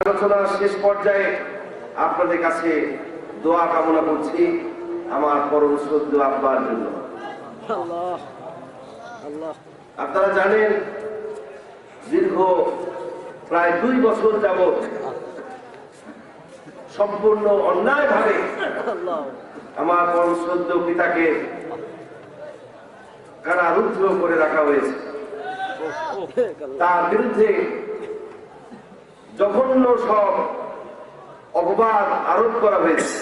আলোচনার শেষ পর্যায়ে আপনাদের কাছে দোয়া কামনা করছি আমার পরম শ্রদ্ধ আব্বার জন্য। আপনারা জানেন দীর্ঘ প্রায় দুই বছর যাবৎ সম্পূর্ণ অন্যায়ভাবে আল্লাহ। আমার পরম শ্রদ্ধ পিতাকে কারারুদ্ধ করে রাখা হয়েছে। তার বিরুদ্ধে জঘন্য সব অপবাদ আরোপ করা হয়েছে।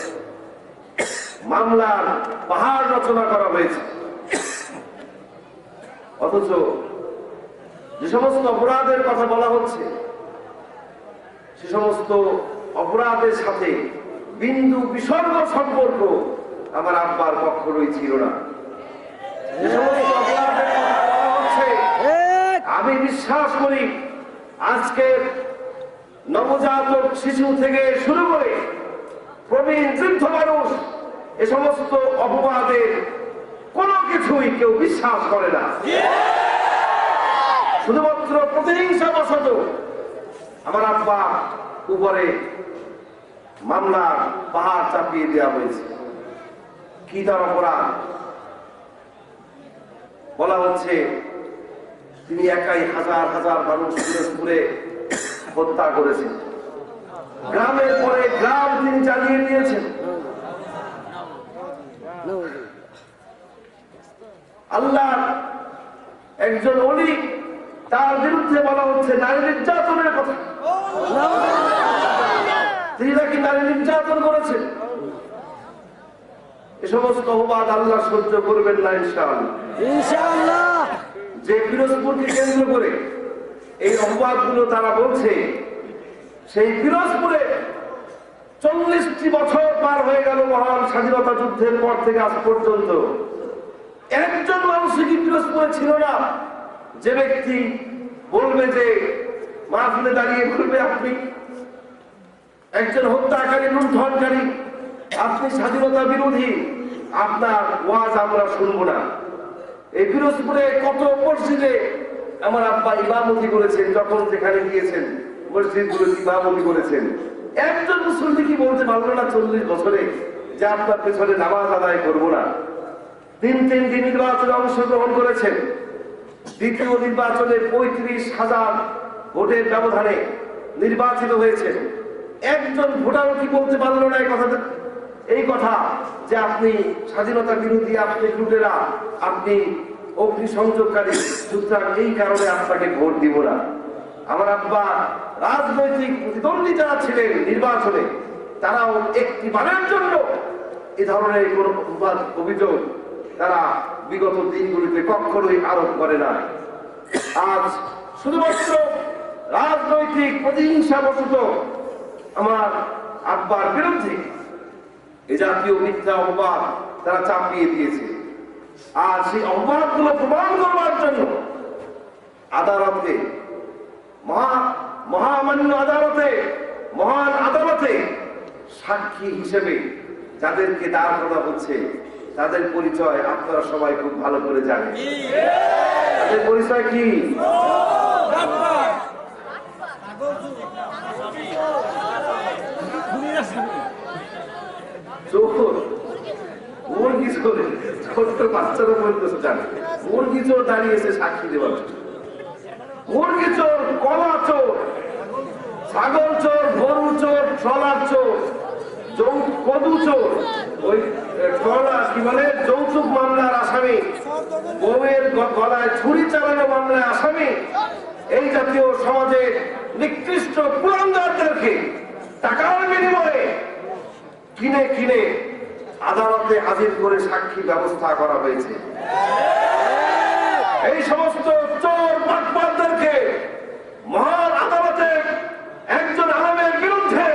মামলার পাহাড় রচনা করা হয়েছে। অথচ যে সমস্ত অপরাধের কথা বলা হচ্ছে সে সমস্ত অপরাধের সাথে বিন্দু বিসর্গ সম্পর্ক আমার আব্বার কখনোই ছিল না। যে সমস্ত অপরাধের কথা বলা হচ্ছে আমি বিশ্বাস করি আজকে নবজাতক শিশু থেকে শুরু করে প্রবীণ বৃদ্ধ মানুষ এ সমস্ত অপবাদের কোনো কিছুই কেউ বিশ্বাস করে না। শুধুমাত্র প্রতিহিংসা বশত আমার আব্বা উপরে মামলার পাহাড় চাপিয়ে দেওয়া হয়েছে। কি তার অপরাধ? বলা হচ্ছে তিনি একাই হাজার হাজার মানুষ পিরোজপুরে হত্যা করেছেন গ্রামের পরে গ্রাম তিনি চালিয়ে দিয়েছেন। নওয়াজ আল্লাহ একজন অলি তার বিরুদ্ধে বলা হচ্ছে নারী নির্যাতনের কথা। তিনি নাকি নারী নির্যাতন করেছেন? এ সমস্ত অপবাদ আল্লাহ সহ্য করবেন না ইনশাআল্লাহ। ইনশাআল্লাহ। যে পিরোজপুরকে কেন্দ্র করে এই অপবাদগুলো তারা বলছে, সেই পিরোজপুরে চল্লিশটি বছর পার হয়ে গেল মহান স্বাধীনতা যুদ্ধের পর থেকে আজ পর্যন্ত। একজন মানুষ কি পিরোজপুরে ছিল না? যে ব্যক্তি বলবে যে, মাহফিলে দাঁড়িয়ে বলবে, আপনি একজন হত্যাকারী, লুণ্ঠনকারী, আপনি স্বাধীনতা বিরোধী, আপনার ওয়াজ আমরা শুনব না। এই পিরোজপুরে কত মসজিদে আমার আব্বা ইমামতি করেছেন যখন যেখানে গিয়েছেন মসজিদগুলো ইমামতি করেছেন। একজন মুসল্লি কি বলতে পারল না চল্লিশ বছরে যে আপনার পেছনে নামাজ আদায় করব না? তিন দিন নির্বাচনে অংশগ্রহণ করেছেন। দ্বিতীয় নির্বাচনে পঁয়ত্রিশ হাজার ভোটের ব্যবধানে নির্বাচিত হয়েছে একজন ভোটারও কি বলতে পারল না এই কথাটা? এই কথা যে আপনি স্বাধীনতা বিরোধী, আপনি লুটেরা, আপনি অগ্নিসংযোগকারী সুতরাং এই কারণে আপনাকে ভোট দিব না। আমার আব্বা রাজনৈতিক প্রতিদ্বন্দ্বী যারা ছিলেন নির্বাচনে। তারাও একটি বারের জন্য এ ধরনের কোন অভিযোগ তারা বিগত দিনগুলিতে কখনোই আরোপ করে না আজ শুধুমাত্র রাজনৈতিক প্রতিহিংসা বশত আমার আব্বার বিরুদ্ধে এ জাতীয় মিথ্যা অপবাদ তারা চাপিয়ে দিয়েছে। আর সেই অপরাধগুলো প্রমাণ করবার জন্য আদালতে মহা মহামান্য আদালতে মহান আদালতে সাক্ষী হিসেবে যাদেরকে দাঁড় করা হচ্ছে তাদের পরিচয় আপনারা সবাই খুব ভালো করে জানেন। তাদের পরিচয় কি? চোর। মুরগি চোর? ছোট্ট বাচ্চারা পর্যন্ত জানে। মুরগি চোর দাঁড়িয়েছে সাক্ষী দেওয়ার মুরগি চোর কলা চোর ছাগল চোর গরু চোর ট্রলার চোর কদু চোর ওই এ, ট্রলা কি বলে? যৌতুক মামলার আসামি বউয়ের গলায় ছুরি চালানো মামলায় আসামি। এই জাতীয় সমাজের নিকৃষ্ট পুরন্দারদেরকে টাকার বিনিময়ে কিনে কিনে আদালতে হাজির করে সাক্ষী ব্যবস্থা করা হয়েছে। এই সমস্ত চোর বাটপারদেরকে মহান আদালতে একজন আলমের বিরুদ্ধে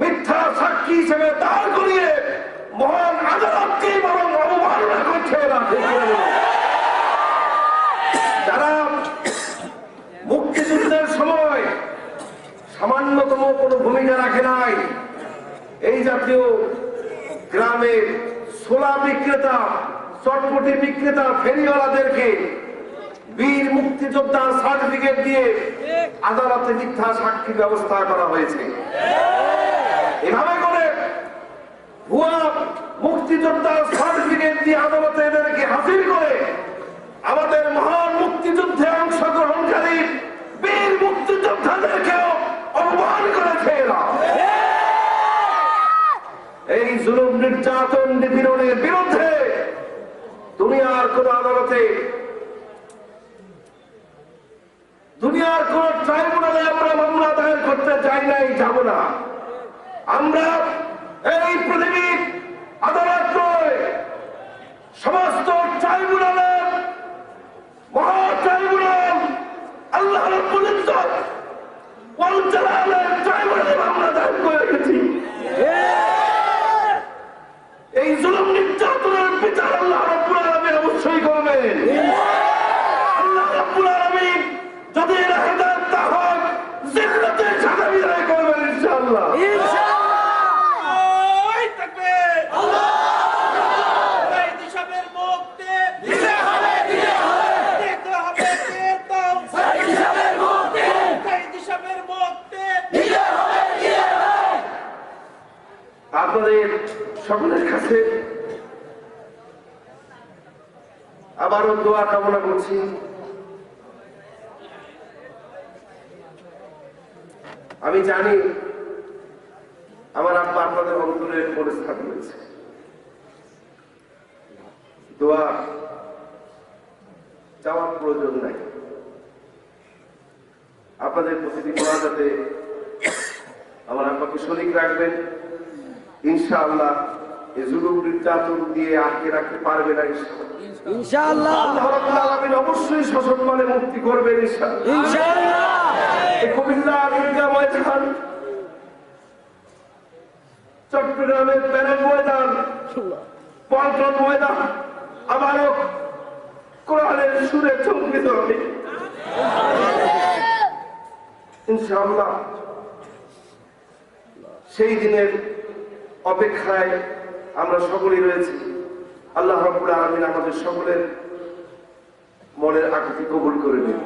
মিথ্যা সাক্ষী হিসেবে দাঁড় করিয়ে মহান আদালতকেই বরং অবমাননা করছে যারা মুক্তিযুদ্ধের সময় সামান্যতম কোনো ভূমিকা রাখে নাই, এই জাতীয় গ্রামের সোলা বিক্রেতা, চটপটি বিক্রেতা, ফেরিওয়ালাদেরকে বীর মুক্তিযোদ্ধার সার্টিফিকেট দিয়ে আদালতে মিথ্যা সাক্ষী ব্যবস্থা করা হয়েছে। এভাবে করে ভুয়া মুক্তিযোদ্ধার সার্টিফিকেট দিয়ে আদালতে এদেরকে হাজির করে আমাদের মহান মুক্তিযুদ্ধে অংশগ্রহণকারী বীর মুক্তিযোদ্ধাদেরকেও অপমান করেছে এরা এই জুলুম নির্যাতন নিপীড়নের বিরুদ্ধে দুনিয়ার কোন আদালতে, দুনিয়ার কোন ট্রাইব্যুনালে আমরা মামলা দায়ের করতে চাই নাই, যাব না। আমরা এই পৃথিবীর আদালত নয় সমস্ত ট্রাইব্যুনালের মহা ট্রাইব্যুনাল আল্লাহ রাব্বুল ইজ্জত ওয়াল জালালের ট্রাইব্যুনালে মামলা দায়ের করে গেছি এই জুলুম নির্যাতনের বিচার আল্লাহ রাব্বুল আলামিন অবশ্যই করবেন আল্লাহ রাব্বুল আলামিন যদি এরা হেদায়েত না হয় জিন্নাতে সাজা বিদায় করবেন ইনশাআল্লাহ ওই থাকবে কায়েদি সাহেবের মুক্তি দিতে হবে দিতে হবে দিতে হবে দিতে কায়েদি সাহেবের মুক্তি কায়েদি সাহেবের মুক্তি আপনাদের সকলের কাছে আবারও দোয়া কামনা করছি। আমি জানি আমার আব্বা আপনাদের অন্তরের পরিস্থান রয়েছে। দোয়া চাওয়ার প্রয়োজন নাই। আপনাদের প্রতিটি দোয়া যাতে আমার আব্বাকে শরিক রাখবেন। ইনশাআল্লাহ এই জুলুম নির্যাতন দিয়ে আটকে রাখতে পারবে না ইনশাআল্লাহ। আল্লাহ রাব্বুল আলামিন অবশ্যই শাসন মানে মুক্তি করবেন ইনশাআল্লাহ। ইনশাআল্লাহ। এই কুমিল্লা দুর্গা ময়দান চট্টগ্রামের প্যারেড ময়দান পল্টন ময়দান আবারও কোরআনের সুরে চমকিত হবে ইনশাআল্লাহ সেই দিনের অপেক্ষায় আমরা সকলেই রয়েছি। আল্লাহ রবুল্লা আলমিন আমাদের সকলের মনের আকৃতি কবুল করে নিন।